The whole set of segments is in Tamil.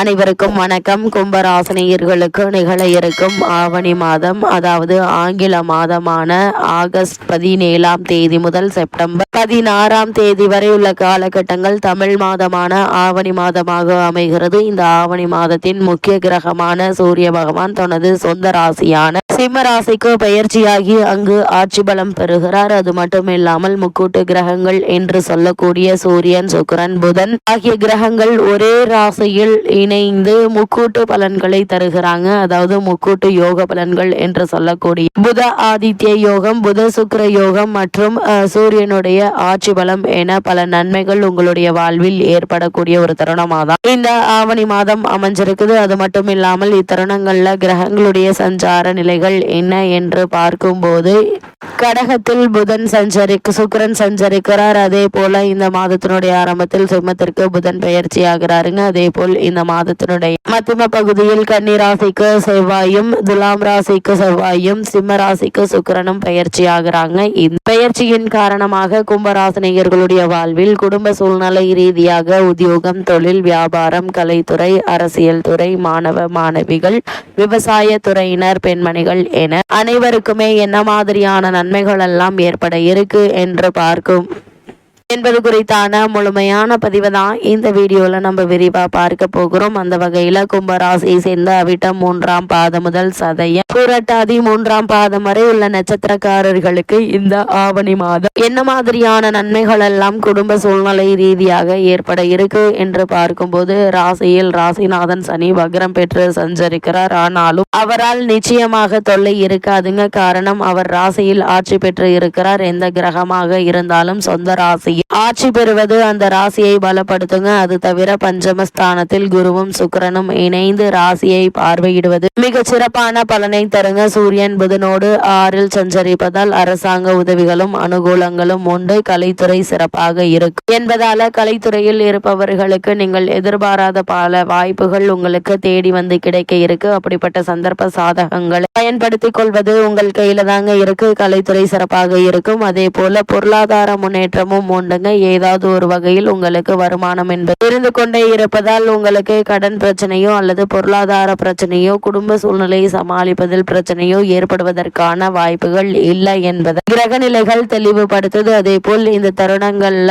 அனைவருக்கும் வணக்கம். கும்பராசனியர்களுக்கு நிகழ இருக்கும் ஆவணி மாதம் அதாவது ஆங்கில மாதமான ஆகஸ்ட் பதினேழாம் தேதி முதல் செப்டம்பர் பதினாறாம் தேதி வரை உள்ள காலகட்டங்கள் தமிழ் மாதமான ஆவணி மாதமாக அமைகிறது. இந்த ஆவணி மாதத்தின் முக்கிய கிரகமான சூரிய பகவான் தனது சொந்த ராசியான சிம்ம ராசிக்கு பெயர்ச்சியாகி அங்கு ஆட்சி பலம் பெறுகிறார். அது மட்டுமில்லாமல் முக்கூட்டு கிரகங்கள் என்று சொல்லக்கூடிய சூரியன் சுக்கரன் புதன் ஆகிய கிரகங்கள் ஒரே ராசியில் இணைந்து முக்கூட்டு பலன்களை தருகிறாங்க. அதாவது முக்கூட்டு யோக பலன்கள் என்று சொல்லக்கூடிய புத ஆதித்ய யோகம் புத சுக்கர யோகம் மற்றும் சூரியனுடைய ஆட்சி பலம் என பல நன்மைகள் உங்களுடைய வாழ்வில் ஏற்படக்கூடிய ஒரு தருணமாதான். இந்த ஆவணி மாதம் அமைஞ்சிருக்குது. அது மட்டும் இல்லாமல் இத்தருணங்கள்ல கிரகங்களுடைய சஞ்சார நிலைகள் என்ன என்று பார்க்கும்போது கடகத்தில் புதன் சஞ்சரிக்கு சுக்கிரன் சஞ்சரிக்கிறார். அதே போல இந்த மாதத்தினுடைய ஆரம்பத்தில் சிம்மத்திற்கு புதன் பெயர்ச்சி ஆகிறாருங்க அதே போல் இந்த மாதத்தினுடைய மத்திம பகுதியில் கன்னி ராசிக்கு செவ்வாயும் துலாம் ராசிக்கு செவ்வாயும் சிம்ம ராசிக்கு சுக்கரனும் பயிற்சி ஆகிறாங்க இந்த பயிற்சியின் காரணமாக கும்பராசினியர்களுடைய வாழ்வில் குடும்ப சூழ்நிலை ரீதியாக உத்தியோகம் தொழில் வியாபாரம் கலைத்துறை அரசியல் துறை மாணவ மாணவிகள் விவசாய துறையினர் பெண்மணிகள் என அனைவருக்குமே என்ன மாதிரியான நன்மைகள் எல்லாம் ஏற்பட இருக்கு என்று பார்க்கும். என்பது குறித்தான முழுமையான பதிவை தான் இந்த வீடியோவில் நம்ம விரிவாக பார்க்க போகிறோம். அந்த வகையில் கும்பராசியை சேர்ந்த அவிட்டம் மூன்றாம் பாதம் முதல் சதயம். புரட்டாதி மூன்றாம் பாதம் வரை உள்ள நட்சத்திரக்காரர்களுக்கு இந்த ஆவணி மாதம் என்ன மாதிரியான நன்மைகள் எல்லாம் குடும்ப சூழ்நிலை ரீதியாக ஏற்பட இருக்கு என்று பார்க்கும்போது ராசியில் ராசிநாதன் சனி வக்ரம் பெற்று சஞ்சரிக்கிறார். ஆனாலும் அவரால் நிச்சயமாக தொல்லை இருக்காதுங்க. காரணம் அவர் ராசியில் ஆட்சி பெற்று இருக்கிறார். எந்த கிரகமாக இருந்தாலும் சொந்த ராசியில் ஆட்சி பெறுவது அந்த ராசியை பலப்படுத்துங்க. அது தவிர பஞ்சமஸ்தானத்தில் குருவும் சுக்கரனும் இணைந்து ராசியை பார்வையிடுவது மிக சிறப்பான பலனை தருங்க. சூரியன் புதனோடு ஆறில் சஞ்சரிப்பதால் அரசாங்க உதவிகளும் அனுகூலங்களும் உண்டு. கலைத்துறை சிறப்பாக இருக்கும் என்பதால கலைத்துறையில் இருப்பவர்களுக்கு நீங்கள் எதிர்பாராத பல வாய்ப்புகள் உங்களுக்கு தேடி வந்து கிடைக்க இருக்கு. அப்படிப்பட்ட சந்தர்ப்ப சாதகங்களை பயன்படுத்திக் கொள்வது உங்கள் கையில தாங்க இருக்கு. கலைத்துறை சிறப்பாக இருக்கும். அதே போல பொருளாதார முன்னேற்றமும் கொண்டுங்க. ஏதாவது ஒரு வகையில் உங்களுக்கு வருமானம் என்பது இருந்து கொண்டே இருப்பதால் உங்களுக்கு கடன் பிரச்சனையோ அல்லது பொருளாதார பிரச்சனையோ குடும்ப சூழ்நிலையை சமாளிப்பதில் பிரச்சனையோ ஏற்படுவதற்கான வாய்ப்புகள் இல்லை என்பதை. கிரக நிலைகள் தெளிவுபடுத்துது. அதே போல் இந்த தருணங்கள்ல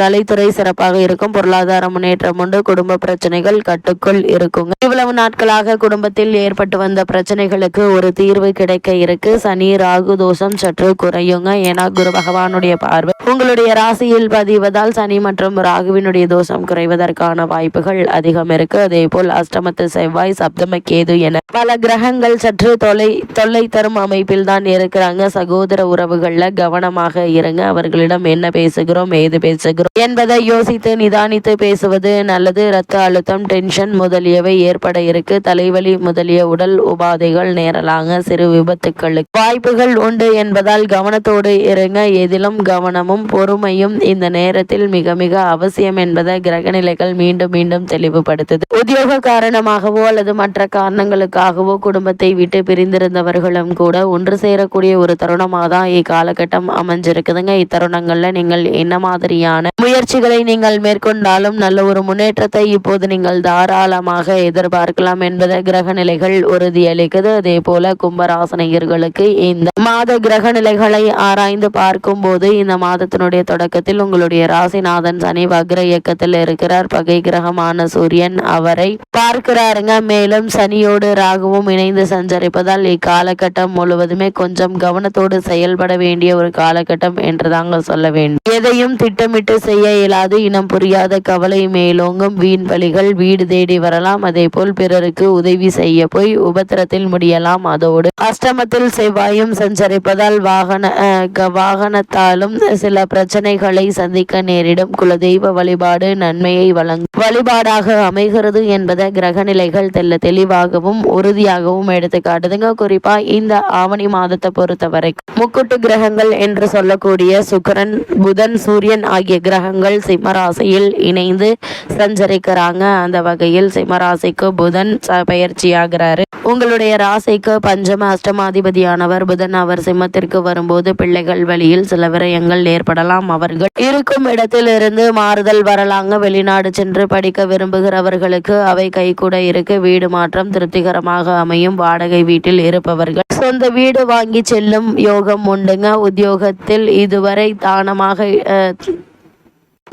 கலைத்துறை சிறப்பாக இருக்கும். பொருளாதார முன்னேற்றம் உண்டு. குடும்ப பிரச்சனைகள் கட்டுக்குள் இருக்குங்க. இவ்வளவு நாட்களாக குடும்பத்தில் ஏற்பட்டு வந்த பிரச்சனைகளுக்கு ஒரு தீர்வு கிடைக்க இருக்கு. சனி ராகு தோஷம் சற்று குறையுங்க. ஏன்னா குரு பகவானுடைய பார்வை உங்களுடைய ராசி ராசியில் பதிவதால் சனி மற்றும் ராகுவினுடைய தோஷம் குறைவதற்கான வாய்ப்புகள் அதிகம் இருக்கு. அதே போல் அஷ்டமத்து செவ்வாய் சப்தம கேது என பல கிரகங்கள் சற்று தொலை தொல்லை தரும் அமைப்பில் தான் இருக்கிறாங்க. சகோதர உறவுகள்ல கவனமாக இருங்க. அவர்களிடம் என்ன பேசுகிறோம் ஏது பேசுகிறோம் என்பதை யோசித்து நிதானித்து பேசுவது நல்லது. இரத்த அழுத்தம் டென்ஷன் முதலியவை ஏற்பட இருக்கு. தலைவலி முதலிய உடல் உபாதைகள் நேரலாங்க. சிறு விபத்துக்களுக்கு வாய்ப்புகள் உண்டு என்பதால் கவனத்தோடு இருங்க. எதிலும் கவனமும் பொறுமையும் இந்த நேரத்தில் மிக மிக அவசியம் என்பதை கிரகநிலைகள் மீண்டும் மீண்டும் தெளிவுபடுத்துது. உத்தியோக காரணமாகவோ அல்லது மற்ற காரணங்களுக்காகவோ குடும்பத்தை விட்டு பிரிந்திருந்தவர்களும் கூட ஒன்று சேரக்கூடிய ஒரு தருணமாக தான் இக்காலகட்டம் அமைஞ்சிருக்குதுங்க. இத்தருணங்கள்ல நீங்கள் என்ன மாதிரியான முயற்சிகளை நீங்கள் மேற்கொண்டாலும் நல்ல ஒரு முன்னேற்றத்தை இப்போது நீங்கள் தாராளமாக எதிர்பார்க்கலாம் என்பதை கிரக நிலைகள் உறுதியளிக்குது. அதே போல கும்பராசனையர்களுக்கு இந்த மாத கிரக நிலைகளை ஆராய்ந்து பார்க்கும் போது இந்த மாதத்தினுடைய தொடக்கத்தில் உங்களுடைய ராசிநாதன் சனி வக்ர இயக்கத்தில் இருக்கிறார். பகை கிரகமான சூரியன் அவரை பார்க்கிறாருங்க. மேலும் சனியோடு ராகுவும் இணைந்து சஞ்சரிப்பதால் இக்காலகட்டம் முழுவதுமே கொஞ்சம் கவனத்தோடு செயல்பட வேண்டிய ஒரு காலகட்டம் என்று தாங்க சொல்ல வேண்டும். எதையும் திட்டமிட்டு செய்ய இயலாது. இனம் புரியாத கவலை மேலோங்கும். வீண் பலிகள் வீடு தேடி வரலாம். அதே போல் பிறருக்கு உதவி செய்ய போய் உபத்திரத்தில் முடியலாம். அதோடு அஷ்டமத்தில் செவ்வாயும் சஞ்சரிப்பதால் வாகன வாகனத்தாலும் சில பிரச்சனைகளை சந்திக்க நேரிடும். குலதெய்வ வழிபாடு நன்மையை வழங்கும். வழிபாடாக அமைகிறது என்பதை கிரகநிலைகள் தெல்ல தெளிவாகவும் உறுதியாகவும் எடுத்து காட்டுதுங்க குறிப்பா இந்த ஆவணி மாதத்தை பொறுத்தவரை முக்குட்டு கிரகங்கள் என்று சொல்லக்கூடிய சுக்கிரன் புதன் சூரியன் ஆகிய கிரகங்கள் சிம்மராசியில் இணைந்து சஞ்சரிக்கிறாங்க. அந்த வகையில் சிம்மராசிக்கு புதன் பயிற்சியாகிறாரு. உங்களுடைய ராசிக்கு பஞ்சம அஷ்டமாதிபதியானவர். புதன் அவர் சிம்மத்திற்கு வரும்போது பிள்ளைகள் வழியில் சில விரயங்கள் ஏற்படலாம். அவர்கள் இருக்கும் இடத்திலிருந்து மாறுதல் வரலாங்க. வெளிநாடு சென்று படிக்க விரும்புகிறவர்களுக்கு அவை கைகூட இருக்கு. வீடு மாற்றம் திருப்திகரமாக அமையும். வாடகை வீட்டில் இருப்பவர்கள் சொந்த வீடு வாங்கி செல்லும் யோகம் உண்டுங்க. உத்தியோகத்தில் இதுவரை தானமாக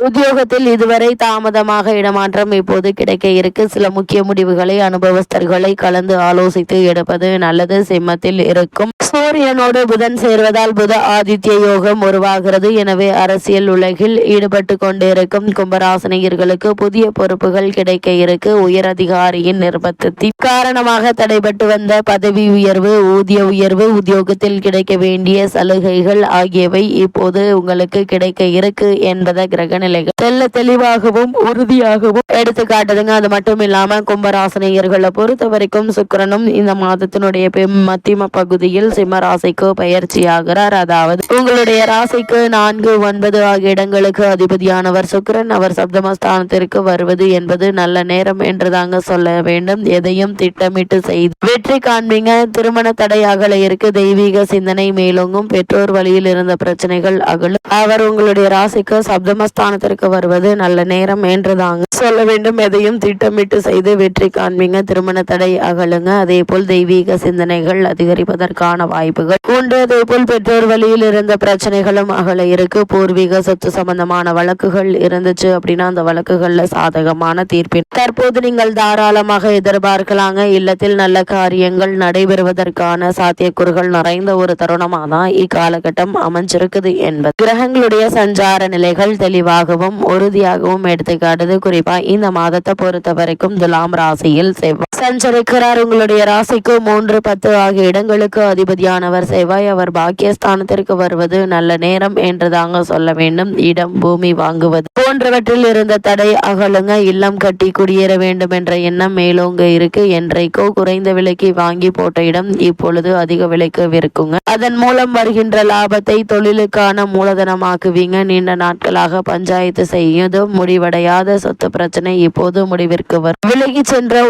உத்தியோகத்தில் இதுவரை தாமதமாக இடமாற்றம் இப்போது கிடைக்க இருக்கு. சில முக்கிய முடிவுகளை அனுபவஸ்தர்களை கலந்து ஆலோசித்து எடுப்பது நல்லது. சிம்மத்தில் இருக்கும் சூரியனோடு புதன் சேர்வதால் புத ஆதித்ய யோகம் உருவாகிறது. எனவே அரசியல் உலகில் ஈடுபட்டு கொண்டிருக்கும் கும்பராசனியர்களுக்கு புதிய பொறுப்புகள் கிடைக்க இருக்கு. உயர் அதிகாரியின் நிர்பந்தத்தின் காரணமாக தடைபட்டு வந்த பதவி உயர்வு ஊதிய உயர்வு உத்தியோகத்தில் கிடைக்க வேண்டிய சலுகைகள் ஆகியவை இப்போது உங்களுக்கு கிடைக்க இருக்கு என்பதை கிரக நிலைகள் தெல்ல தெளிவாகவும் உறுதியாகவும் எடுத்து காட்டுதுங்க. அது மட்டும் இல்லாம கும்பராசனியர்களை பொறுத்த வரைக்கும் சுக்கிரனும் இந்த மாதத்தினுடைய மத்தியம பகுதியில் சிம்ம ராசிக்கு பயிற்சியாகிறார். அதாவது உங்களுடைய ராசிக்கு நான்கு ஒன்பது ஆகிய இடங்களுக்கு அதிபதியானவர் சுக்கிரன். அவர் சப்தமஸ்தானத்திற்கு வருவது என்பது நல்ல நேரம் என்று தாங்க சொல்ல வேண்டும். எதையும் திட்டமிட்டு செய்து வெற்றி காண்பீங்க. திருமண தடை இருக்கு. தெய்வீக சிந்தனை மேலோங்கும். பெற்றோர் வழியில் இருந்த பிரச்சனைகள் அகலும். அவர் உங்களுடைய ராசிக்கு சப்தமஸ்தானத்திற்கு வருவது நல்ல நேரம் என்று தாங்க சொல்ல வேண்டும். எதையும் திட்டமிட்டு செய்து வெற்றி காண்பீங்க. திருமண தடை அகலுங்க. அதே போல் தெய்வீக சிந்தனைகள் அதிகரிப்பதற்கான வாய்ப்புகள். உண்டு. அதே போல் பெற்றோர் வழியில் இருந்த பிரச்சனைகளும் அகல இருக்கு. பூர்வீக சொத்து சம்பந்தமான வழக்குகள் இருந்துச்சு அப்படின்னா அந்த வழக்குகள்ல சாதகமான தீர்ப்பின். தற்போது நீங்கள் தாராளமாக எதிர்பார்க்கலாங்க. இல்லத்தில் நல்ல காரியங்கள் நடைபெறுவதற்கான சாத்தியக்கூறுகள் நிறைந்த ஒரு தருணமாக தான் இக்காலகட்டம் அமைஞ்சிருக்குது என்பது. கிரகங்களுடைய சஞ்சார நிலைகள் தெளிவாகவும் உறுதியாகவும் எடுத்துக்காட்டுது. குறிப்பா இந்த மாதத்தை பொறுத்த வரைக்கும் துலாம் ராசியில் செவ்வாய் சஞ்சரிக்கிறார். உங்களுடைய ராசிக்கு மூன்று பத்து ஆகிய இடங்களுக்கு அதிபதியானவர் செவ்வாய். அவர் பாக்கியஸ்தானத்திற்கு வருவது நல்ல நேரம் என்று தாங்க சொல்ல வேண்டும். இடம் பூமி வாங்குவது போன்றவற்றில் இருந்த தடை அகலுங்க. இல்லம் கட்டி குடியேற வேண்டும் என்ற எண்ணம் மேலோங்க இருக்கு. என்றைக்கோ குறைந்த விலைக்கு வாங்கி போட்ட இடம் இப்பொழுது அதிக விலைக்கு விற்குங்க. அதன் மூலம் வருகின்ற லாபத்தை தொழிலுக்கான மூலதனமாக்குவீங்க. நீண்ட நாட்களாக பஞ்சாயத்து செய்யதும் முடிவடையாத சொத்து பிரச்சனை இப்போது முடிவிற்கு வரும். விலகி சென்ற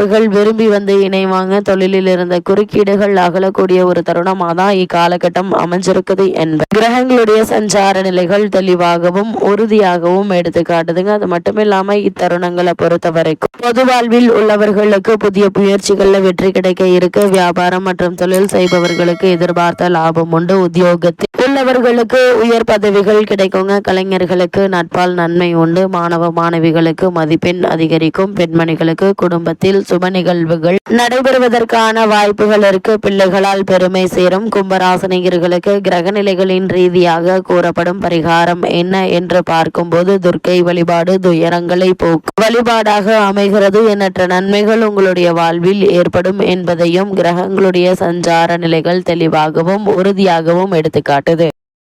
உடன்பிறப்புகள் விரும்பி வந்து இணைவாங்க. தொழிலில் இருந்த குறுக்கீடுகள் அகலக்கூடிய ஒரு தருணமாக தான் இக்காலகட்டம் அமைஞ்சிருக்குது என்பது கிரகங்களுடைய சஞ்சார நிலைகள் தெளிவாகவும் உறுதியாகவும் எடுத்து காட்டுதுங்க. அது மட்டும் இல்லாம இத்தருணங்களை பொறுத்த வரைக்கும் பொது வாழ்வில் உள்ளவர்களுக்கு புதிய முயற்சிகள்ல வெற்றி கிடைக்க இருக்கு. வியாபாரம் மற்றும் தொழில் செய்பவர்களுக்கு எதிர்பார்த்த லாபம் உண்டு. உத்தியோகத்தில் உள்ளவர்களுக்கு உயர் பதவிகள் கிடைக்குங்க. கலைஞர்களுக்கு நட்பால் நன்மை உண்டு. மாணவ மாணவிகளுக்கு மதிப்பெண் அதிகரிக்கும். பெண்மணிகளுக்கு குடும்பத்தில் சுப நிகழ்வுகள் நடைபெறுவதற்கான வாய்ப்புகள் இருக்கு. பிள்ளைகளால் பெருமை சேரும். கும்பராசனிகர்களுக்கு கிரகநிலைகளின் ரீதியாக கூறப்படும் பரிகாரம் என்ன என்று பார்க்கும்போது துர்க்கை வழிபாடு துயரங்களை போக்கும் வழிபாடாக அமைகிறது. எண்ணற்ற நன்மைகள் உங்களுடைய வாழ்வில் ஏற்படும் என்பதையும் கிரகங்களுடைய சஞ்சார நிலைகள் தெளிவாகவும் உறுதியாகவும் எடுத்துக்காட்டுது.